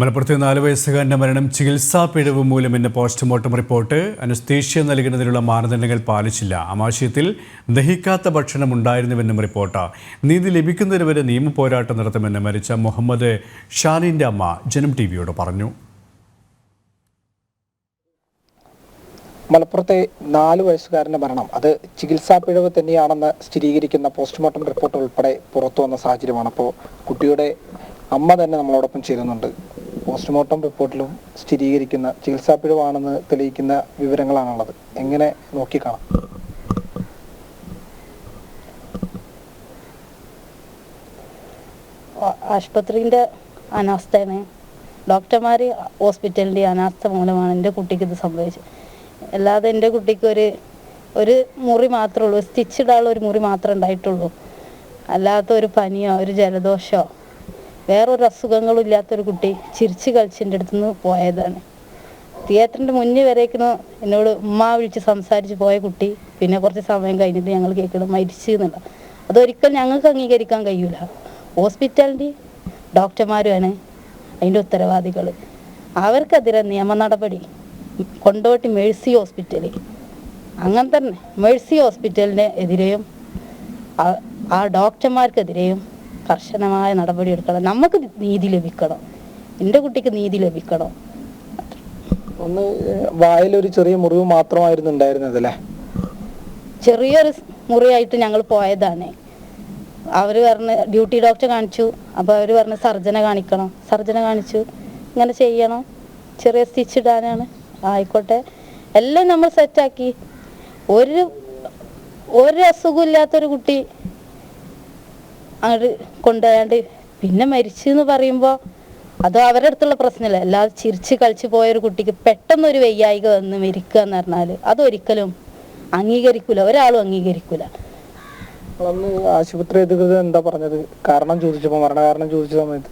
മലപ്പുറത്തെ നാല് വയസ്സുകാരന്റെ മരണം ചികിത്സാ പിഴവ് മൂലം എന്ന പോസ്റ്റ്മോർട്ടം റിപ്പോർട്ട് അനസ്തേഷ്യ നൽകുന്നതിനുള്ള മാനദണ്ഡങ്ങൾ പാലിച്ചില്ല. ആമാശയത്തിൽ ദഹിക്കാത്ത ഭക്ഷണം ഉണ്ടായിരുന്നുവെന്നും റിപ്പോർട്ട്. നീതി ലഭിക്കുന്നതുവരെ നിയമ പോരാട്ടം നടത്തുമെന്ന് മരിച്ച മുഹമ്മദ് ഷാനിന്റെ അമ്മ ജനം ടി വിയോട് പറഞ്ഞു. മലപ്പുറത്തെ നാല് വയസ്സുകാരന്റെ മരണം. അത് ചികിത്സാ പിഴവ് തന്നെയാണെന്ന് സ്ഥിരീകരിക്കുന്ന പോസ്റ്റ്മോർട്ടം റിപ്പോർട്ട് ഉൾപ്പെടെ പുറത്തു വന്ന സാഹചര്യമാണ്. അപ്പോൾ കുട്ടിയുടെ അമ്മ തന്നെ നമ്മളോടൊപ്പം ചേരുന്നുണ്ട്. പോസ്റ്റ്മോർട്ടം റിപ്പോർട്ടിലും സ്ഥിരീകരിക്കുന്ന ചികിത്സാ പിഴവാണെന്ന് തെളിയിക്കുന്ന വിവരങ്ങളാണുള്ളത്. എങ്ങനെ നോക്കിക്കാണാം. ആശുപത്രിന്റെ അനാസ്ഥയാണ്. ഡോക്ടർമാർ ഹോസ്പിറ്റലിന്റെ അനാസ്ഥ മൂലമാണ് എന്റെ കുട്ടിക്ക് ഇത് സംഭവിച്ചത്. അല്ലാതെ എന്റെ കുട്ടിക്ക് ഒരു ഒരു മുറി മാത്രമേ ഉള്ളൂ സ്റ്റിച്ച് ഇടാനുള്ള ഒരു മുറി മാത്രമേ ഉണ്ടായിട്ടുള്ളൂ. അല്ലാത്ത ഒരു പനിയോ ഒരു ജലദോഷമോ വേറൊരു അസുഖങ്ങളും ഇല്ലാത്തൊരു കുട്ടി ചിരിച്ച് കളിച്ചിന്റെ അടുത്ത് നിന്ന് പോയതാണ് തിയേറ്ററിന്റെ മുന്നിൽ വരേക്കുന്ന എന്നോട് ഉമ്മ വിളിച്ച് സംസാരിച്ച് പോയ കുട്ടി പിന്നെ കുറച്ച് സമയം കഴിഞ്ഞിട്ട് ഞങ്ങൾ കേൾക്കണം മരിച്ചു എന്നുള്ള. അതൊരിക്കലും ഞങ്ങൾക്ക് അംഗീകരിക്കാൻ കഴിയൂല. ഹോസ്പിറ്റലിന്റെ ഡോക്ടർമാരുമാണ് അതിന്റെ ഉത്തരവാദികൾ. അവർക്കെതിരെ നിയമ നടപടി കൊണ്ടോട്ടി മേഴ്സി ഹോസ്പിറ്റൽ അങ്ങനെ തന്നെ മേഴ്സി ഹോസ്പിറ്റലിന് എതിരെയും ആ ഡോക്ടർമാർക്കെതിരെയും കർശനമായ നടപടി എടുക്കണം. നമുക്ക് നീതി ലഭിക്കണം. എന്റെ കുട്ടിക്ക് നീതി ലഭിക്കണം. ഒന്ന് വായിലൊരു ചെറിയ മുറിവ് മാത്രമായിരുന്നു ഉണ്ടായിരുന്നത് അല്ലേ? ചെറിയൊരു മുറിയായിട്ട് ഞങ്ങൾ പോയതാണ്. അവർ പറഞ്ഞ് ഡ്യൂട്ടി ഡോക്ടർ കാണിച്ചു. അപ്പോൾ അവർ പറഞ്ഞ് സർജനെ കാണിക്കണം. സർജനെ കാണിച്ചു. ഇങ്ങനെ ചെയ്യണം. ചെറിയ സ്റ്റിച്ച് ഇടാനാണ്. ആയിക്കോട്ടെ. എല്ലാം നമ്മൾ സെറ്റാക്കി ഒരു ഒരു അസുഖമില്ലാത്തൊരു കുട്ടി അങ്ങോട്ട് കൊണ്ടുപോയാണ്ട് പിന്നെ മരിച്ചു എന്ന് പറയുമ്പോ അത് അവരുടെ അടുത്തുള്ള പ്രശ്നമല്ല? അല്ലാതെ ചിരിച്ച് കളിച്ച് പോയ ഒരു കുട്ടിക്ക് പെട്ടെന്ന് ഒരു വയ്യായിക വന്ന് മരിക്കുക എന്ന് പറഞ്ഞാൽ അതൊരിക്കലും അംഗീകരിക്കൂല. ഒരാളും അംഗീകരിക്കൂല. അന്ന് ആശുപത്രി അധികൃതർ എന്താ പറഞ്ഞത്? കാരണം ചോദിച്ചപ്പോൾ മരണ കാരണം ചോദിച്ച സമയത്ത്.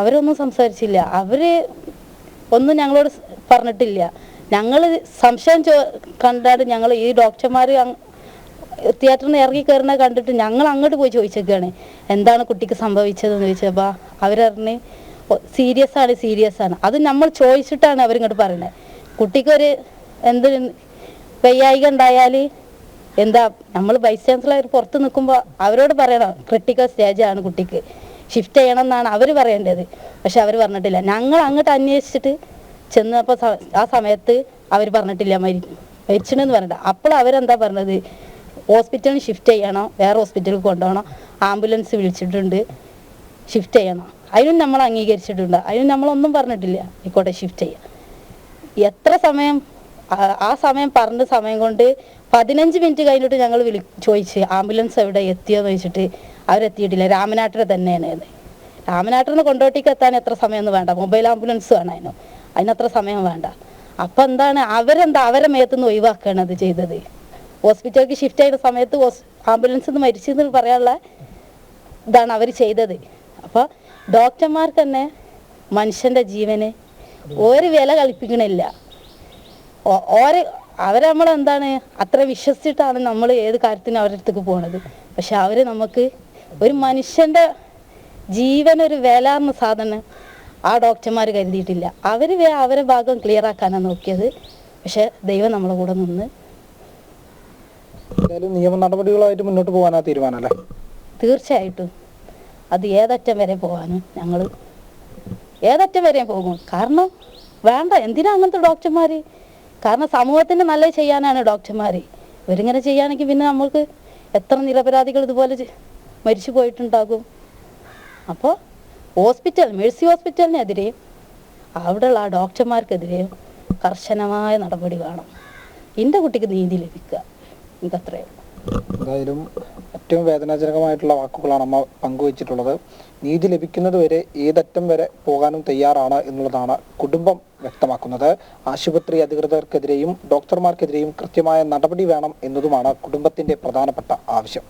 അവരൊന്നും സംസാരിച്ചില്ല. അവർ ഒന്നും ഞങ്ങളോട് പറഞ്ഞിട്ടില്ല. ഞങ്ങൾ സംശയം കണ്ടാണ്ട് ഞങ്ങൾ ഈ ഡോക്ടർമാർ തിയേറ്ററിൽ നിന്ന് ഇറങ്ങി കയറുന്ന കണ്ടിട്ട് ഞങ്ങൾ അങ്ങോട്ട് പോയി ചോദിച്ചേക്കാണ് എന്താണ് കുട്ടിക്ക് സംഭവിച്ചതെന്ന്? ചോദിച്ചപ്പോൾ അവരറിഞ്ഞ് സീരിയസ് ആണ് സീരിയസ് ആണ്. അത് നമ്മൾ ചോദിച്ചിട്ടാണ് അവരിങ്ങോട്ട് പറയുന്നത്. കുട്ടിക്കൊരു എന്ത് വയ്യായിക ഉണ്ടായാൽ എന്താ നമ്മൾ വൈസ് ചാൻസലർ പുറത്ത് നിൽക്കുമ്പോൾ അവരോട് പറയണം ക്രിട്ടിക്കൽ സ്റ്റേജ് ആണ് കുട്ടിക്ക് ഷിഫ്റ്റ് ചെയ്യണം എന്നാണ് അവർ പറയേണ്ടത്. പക്ഷെ അവർ പറഞ്ഞിട്ടില്ല. ഞങ്ങൾ അങ്ങോട്ട് അന്വേഷിച്ചിട്ട് ചെന്നപ്പോൾ ആ സമയത്ത് അവർ പറഞ്ഞിട്ടില്ല മരി മരിച്ചിണെന്ന് പറഞ്ഞിട്ട്. അപ്പോൾ അവരെന്താ പറഞ്ഞത്? ഹോസ്പിറ്റലിൽ ഷിഫ്റ്റ് ചെയ്യണം. വേറെ ഹോസ്പിറ്റലിൽ കൊണ്ടുപോകണം. ആംബുലൻസ് വിളിച്ചിട്ടുണ്ട്. ഷിഫ്റ്റ് ചെയ്യണം. അതിനും നമ്മൾ അംഗീകരിച്ചിട്ടുണ്ട്. അതിനും നമ്മളൊന്നും പറഞ്ഞിട്ടില്ല. ആയിക്കോട്ടെ ഷിഫ്റ്റ് ചെയ്യാം. എത്ര സമയം ആ- സമയം പറഞ്ഞ സമയം കൊണ്ട് പതിനഞ്ച് മിനിറ്റ് കഴിഞ്ഞിട്ട് ഞങ്ങൾ വിളി ചോദിച്ച് ആംബുലൻസ് എവിടെ എത്തിയോന്ന് ചോദിച്ചിട്ട് അവരെത്തിയിട്ടില്ല. രാമനാട്ടിനെ തന്നെയാണ് രാമനാട്ടിനെ കൊണ്ടോട്ടിക്ക് എത്താൻ എത്ര സമയമൊന്നും വേണ്ട. മൊബൈൽ ആംബുലൻസ് വേണം അതിനോ. അതിനത്ര സമയം വേണ്ട. അപ്പം എന്താണ് അവരെന്താ അവരെ മേത്തുനിന്ന് ഒഴിവാക്കുകയാണ് അത് ചെയ്തത്. ഹോസ്പിറ്റലിലേക്ക് ഷിഫ്റ്റ് ചെയ്ത സമയത്ത് ആംബുലൻസ് നിന്ന് മരിച്ചെന്ന് പറയാനുള്ള ഇതാണ് അവർ ചെയ്തത്. അപ്പോൾ ഡോക്ടർമാർ തന്നെ മനുഷ്യന്റെ ജീവന് ഒരു വില കളിപ്പിക്കണില്ല ഓരോ നമ്മൾ എന്താണ് അത്ര വിശ്വസിച്ചിട്ടാണ് നമ്മൾ ഏത് കാര്യത്തിനും അവരുടെ അടുത്തേക്ക് പോണത്. പക്ഷെ അവർ നമുക്ക് ഒരു മനുഷ്യന്റെ ജീവനൊരു വില എന്ന സാധനം ആ ഡോക്ടർമാർ കരുതിയിട്ടില്ല. അവർ അവരെ ഭാഗം ക്ലിയർ ആക്കാനാണ് നോക്കിയത്. പക്ഷെ ദൈവം നമ്മളെ കൂടെ നിന്ന് എന്തായാലും നിയമ നടപടികളായിട്ട് മുന്നോട്ട് പോകാനാ തീരുമാനം അല്ലേ? തീർച്ചയായിട്ടും. അത് ഏതറ്റം വരെ പോകാനും ഞങ്ങൾ ഏതറ്റം വരെ പോകും. കാരണം വേണ്ട എന്തിനാ അങ്ങനത്തെ ഡോക്ടർമാർ കാരണം സമൂഹത്തിന് നല്ല ചെയ്യാനാണ് ഡോക്ടർമാർ ഇവരിങ്ങനെ ചെയ്യുകയാണെങ്കിൽ പിന്നെ നമ്മൾക്ക് എത്ര നിരപരാധികൾ ഇതുപോലെ മരിച്ചു പോയിട്ടുണ്ടാകും. അപ്പോൾ ഹോസ്പിറ്റൽ മേഴ്സി ഹോസ്പിറ്റലിനെതിരെയും അവിടെയുള്ള ആ ഡോക്ടർമാർക്കെതിരെയും കർശനമായ നടപടി വേണം. എന്റെ കുട്ടിക്ക് നീതി ലഭിക്കുക. ഇതത്രയേ ഉള്ളൂ. എന്തായാലും ഏറ്റവും വേദനാജനകമായിട്ടുള്ള വാക്കുകളാണ് അമ്മ പങ്കുവച്ചിട്ടുള്ളത്. നീതി ലഭിക്കുന്നത് വരെ ഏതറ്റം വരെ പോകാനും തയ്യാറാണ് എന്നുള്ളതാണ് കുടുംബം വ്യക്തമാക്കുന്നത്. ആശുപത്രി അധികൃതർക്കെതിരെയും ഡോക്ടർമാർക്കെതിരെയും കൃത്യമായ നടപടി വേണം എന്നതുമാണ് കുടുംബത്തിന്റെ പ്രധാനപ്പെട്ട ആവശ്യം.